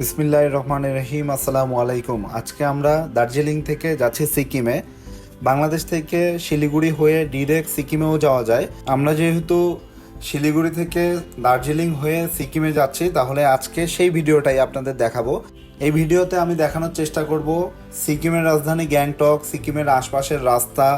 বিসমিল্লাহ রহমান রহিম, আসসালামু আলাইকুম। আজকে আমরা দার্জিলিং থেকে যাচ্ছি সিকিমে। বাংলাদেশ থেকে শিলিগুড়ি হয়ে ডিরেক্ট সিকিমেও যাওয়া যায়। আমরা যেহেতু শিলিগুড়ি থেকে দার্জিলিং হয়ে সিকিমে যাচ্ছি, তাহলে আজকে সেই ভিডিওটাই আপনাদের দেখাবো। এই ভিডিওতে আমি দেখানোর চেষ্টা করব সিকিমের রাজধানী গ্যাংটক, সিকিমের আশপাশের রাস্তা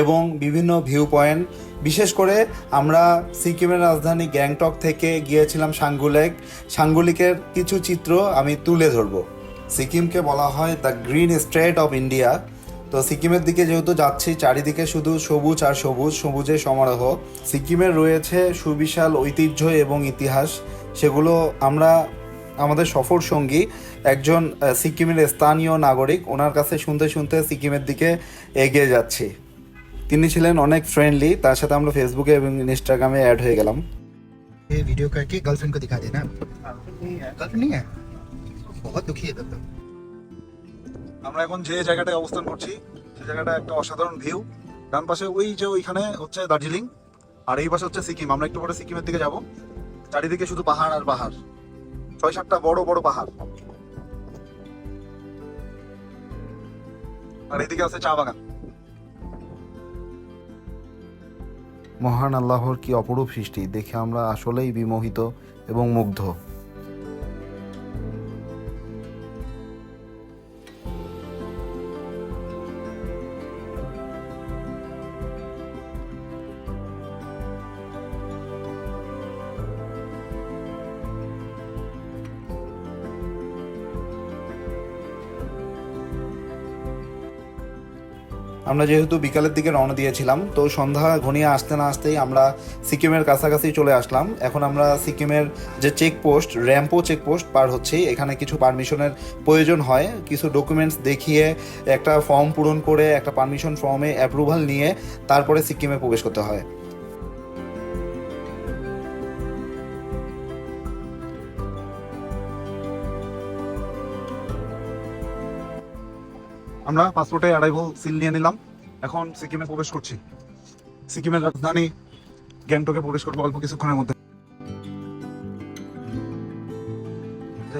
এবং বিভিন্ন ভিউ পয়েন্ট বিশেষ করে আমরা সিকিমের রাজধানী গ্যাংটক থেকে গিয়েছিলাম সাঙ্গুলেক। সাঙ্গুলিকের কিছু চিত্র আমি তুলে ধরবো। সিকিমকে বলা হয় the green state of India. তো সিকিমের দিকে যেহেতু যাচ্ছি, চারিদিকে শুধু সবুজ আর সবুজ সবুজের সমারোহ। সিকিমের রয়েছে সুবিশাল ঐতিহ্য এবং ইতিহাস। সেগুলো আমরা, আমাদের সফর সঙ্গী একজন সিকিমের স্থানীয় নাগরিক, ওনার কাছে শুনতে শুনতে সিকিমের দিকে এগিয়ে যাচ্ছি। তিনি ছিলেন অনেক ফ্রেন্ডলি তার সাথে আমরা ফেসবুকে এবং ইনস্টাগ্রামে অ্যাড হয়ে গেলাম ये वीडियो करके गर्लफ्रेंड को दिखा देना गर्लफ्रेंड नहीं है बहुत दुखी है तब तो আমরা এখন যে জায়গাটায় অবস্থান করছি সেই জায়গাটা একটা অসাধারণ ভিউ ডান পাশে ওই যে ওইখানে হচ্ছে দার্জিলিং আর এই পাশে হচ্ছে সিকিম আমরা একটু পরে সিকিমের দিকে যাব চারিদিকে শুধু পাহাড় আর পাহাড় ছয় সাতটা বড় বড় পাহাড় আর এদিকে আছে চা বাগান মহান আল্লাহর কি অপরূপ সৃষ্টি দেখে আমরা আসলেই বিমোহিত এবং মুগ্ধ। আমরা যেহেতু বিকালের দিকে রওনা দিয়েছিলাম, তো সন্ধ্যা ঘনিয়ে আসতে না আসতেই আমরা সিকিমের কাছাকাছি চলে আসলাম। এখন আমরা সিকিমের যে চেকপোস্ট, র্যাম্পো চেকপোস্ট পার হচ্ছি। এখানে কিছু পারমিশনের প্রয়োজন হয়। কিছু ডকুমেন্টস দেখিয়ে একটা ফর্ম পূরণ করে, একটা পারমিশন ফর্মে অ্যাপ্রুভাল নিয়ে তারপরে সিকিমে প্রবেশ করতে হয়। আমরা পাসপোর্টে অ্যারাইভাল সিল নিয়ে নিলাম। এখন সিকিমে প্রবেশ করছি। সিকিমের রাজধানী গ্যাংটকে প্রবেশ করব অল্প কিছুক্ষণের মধ্যে।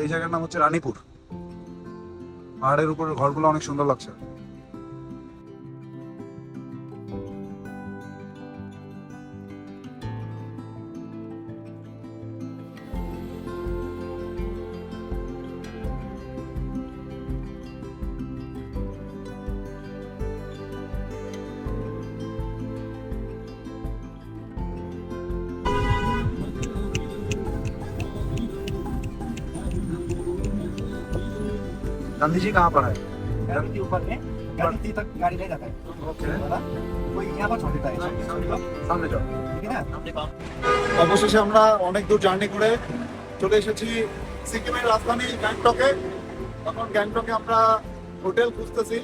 এই জায়গার নাম হচ্ছে রানীপুর। পাহাড়ের উপরের ঘরগুলো অনেক সুন্দর লাগছে। गांधी जी कहाँ पर है गाड़ी के ऊपर में गाड़ी तक गाड़ी ले जाता है ओके वाला कोई यहाँ पर छोड़ देता है সামনে যাও ठीक है ना অবশেষে আমরা অনেক দূর জার্নি করে চলে এসেছি সিকিমের রাজধানী গ্যাংটকে এখন গ্যাংটকে আমরা হোটেল খুঁজতেছি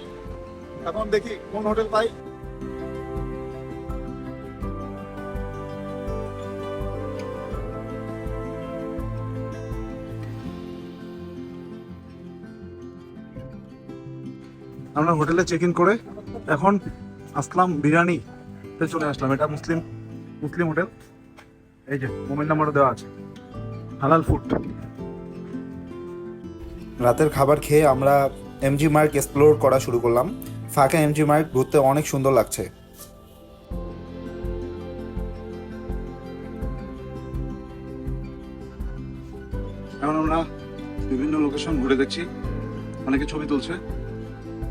এখন দেখি কোন হোটেল পাই আমরা হোটেলে চেক ইন করে এখন আসলাম বিরিয়ানি চলে আসলাম। এটা মুসলিম মুসলিম হোটেল। এই যে মোবাইল নাম্বারও দেওয়া আছে। হালাল ফুড রাতের খাবার খেয়ে আমরা এমজি মার্ক এক্সপ্লোর করা শুরু করলাম। ফাঁকা এমজি মার্ক ঘুরতে অনেক সুন্দর লাগছে। এখন আমরা বিভিন্ন লোকেশন ঘুরে দেখছি। অনেকে ছবি তুলছে।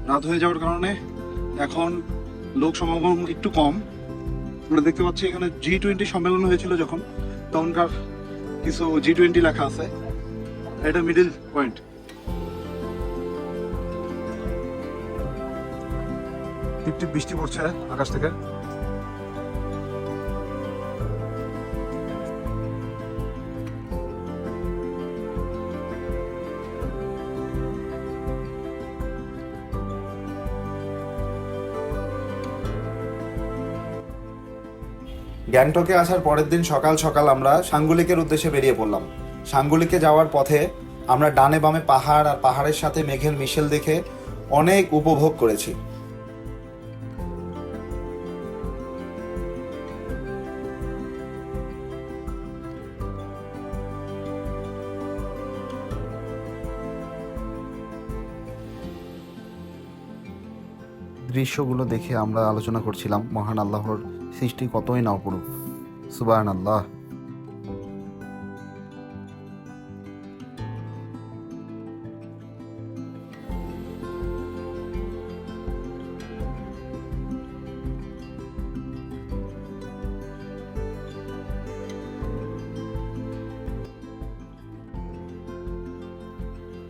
রাত হয়ে যাওয়ার কারণে এখন লোক সমাগম একটু কম। আমরা দেখতে পাচ্ছি এখানে জি টোয়েন্টি সম্মেলন হয়েছিল যখন। তখনকার কিছু জি টোয়েন্টি লেখা আছে। এটা মিডিল পয়েন্ট টিপ টিপ বৃষ্টি পড়ছে আকাশ থেকে। গ্যাংটকে আসার পরের দিন সকাল সকাল আমরা সাঙ্গুলিকের উদ্দেশ্যে বেরিয়ে পড়লাম। সাঙ্গুলিকে যাওয়ার পথে আমরা ডানে বামে পাহাড় আর পাহাড়ের সাথে মেঘের মিশেল দেখে অনেক উপভোগ করেছি। দৃশ্যগুলো দেখে আমরা আলোচনা করছিলাম মহান আল্লাহর সৃষ্টি কতই না অপরূপ। সুবাহান আল্লাহ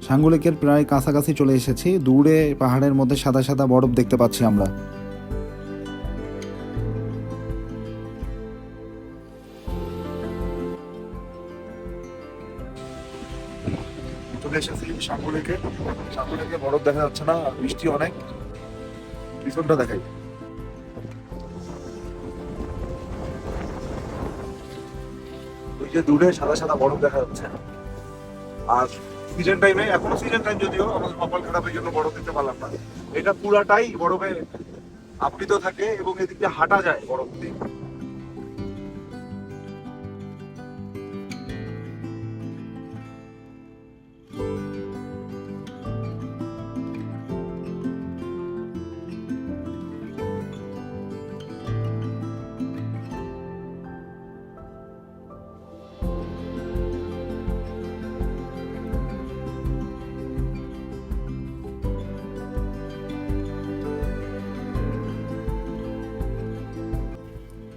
সাঙ্গুলেকের প্রায় কাছাকাছি চলে এসেছি। দূরে পাহাড়ের মধ্যে সাদা সাদা বরফ দেখতে পাচ্ছি আমরা। চলে এসেছি সাঙ্গুলেকে সাঙ্গুলেকে বরফ দেখা যাচ্ছে না বৃষ্টি অনেক। পিছনটা দেখাই। ওই যে দূরে সাদা সাদা বরফ দেখা যাচ্ছে। আর সিজন টাইমে এখনও সিজন টাইম যদিও আমাদের কপাল খারাপের জন্য বরফ দিতে পারলাম না। এটা পুরাটাই বরফে আবৃত থাকে এবং এদিক হাঁটা যায় বরফ দিয়ে।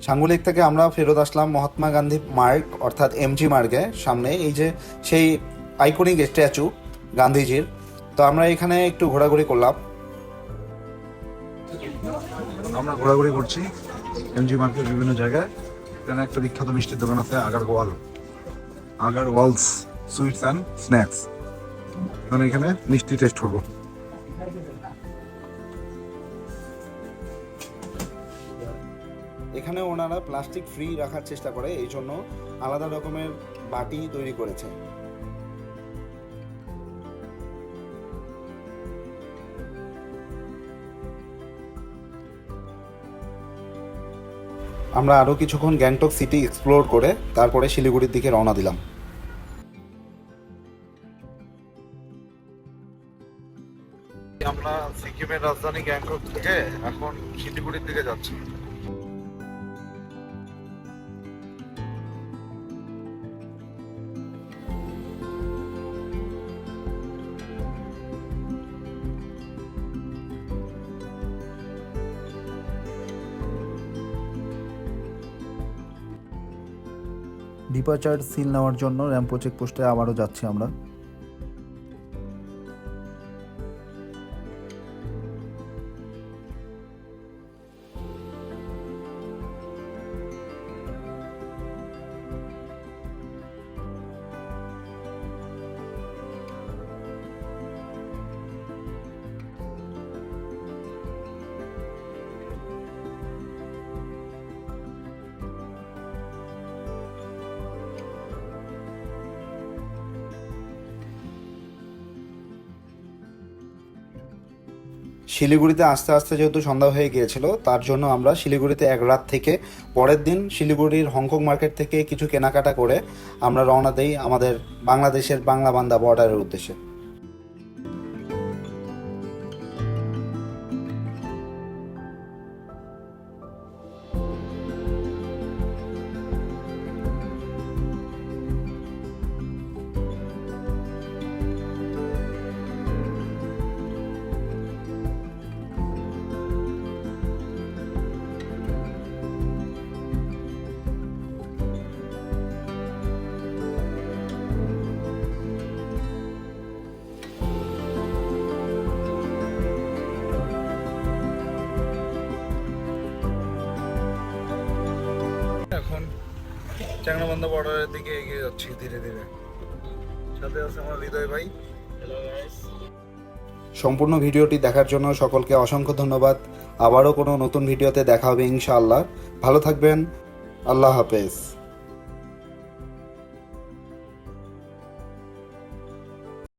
সাঙ্গুলেক থেকে আমরা ফেরত আসলাম মহাত্মা গান্ধী মার্গ, অর্থাৎ এমজি মার্গে। সামনে এই যে সেই আইকনিক স্ট্যাচু গান্ধীজির। তো আমরা এখানে একটু ঘোরাঘুরি করলাম। আমরা ঘোরাঘুরি করছি এমজি মার্কেটের বিভিন্ন জায়গায়। এখানে একটা বিখ্যাত মিষ্টির দোকান আছে Agarwal Agarwals sweets and snacks এখানে মিষ্টি টেস্ট করব। এখানে ওনারা প্লাস্টিক ফ্রি রাখার চেষ্টা করে, এই জন্য আলাদা রকমের বাটি তৈরি করেছে। আমরা আরও কিছুক্ষণ গ্যাংটক সিটি এক্সপ্লোর করে তারপরে শিলিগুড়ির দিকে রওনা দিলাম। আমরা সিকিমের রাজধানী গ্যাংটক থেকে এখন শিলিগুড়ির দিকে যাচ্ছি। ডিপার্চার সিল নেওয়ার জন্য র্যাম্পো চেকপোস্টে আবারও যাচ্ছি আমরা। শিলিগুড়িতে আস্তে আস্তে যেহেতু সন্ধ্যা হয়ে গিয়েছিল, তার জন্য আমরা শিলিগুড়িতে এক রাত থেকে পরের দিন শিলিগুড়ির হংকং মার্কেট থেকে কিছু কেনাকাটা করে আমরা রওনা দিই আমাদের বাংলাদেশের বাংলা বান্দা বর্ডারের উদ্দেশ্যে। চ্যাংরাবান্ধা বর্ডারের দিকে এগিয়ে যাচ্ছি ধীরে ধীরে। সাথে আছে আমার হৃদয় ভাই। সম্পূর্ণ ভিডিওটি দেখার জন্য সকলকে অসংখ্য ধন্যবাদ। আবারও কোনো নতুন ভিডিওতে দেখা হবে ইনশাআল্লাহ। ভালো থাকবেন। আল্লাহ হাফেজ।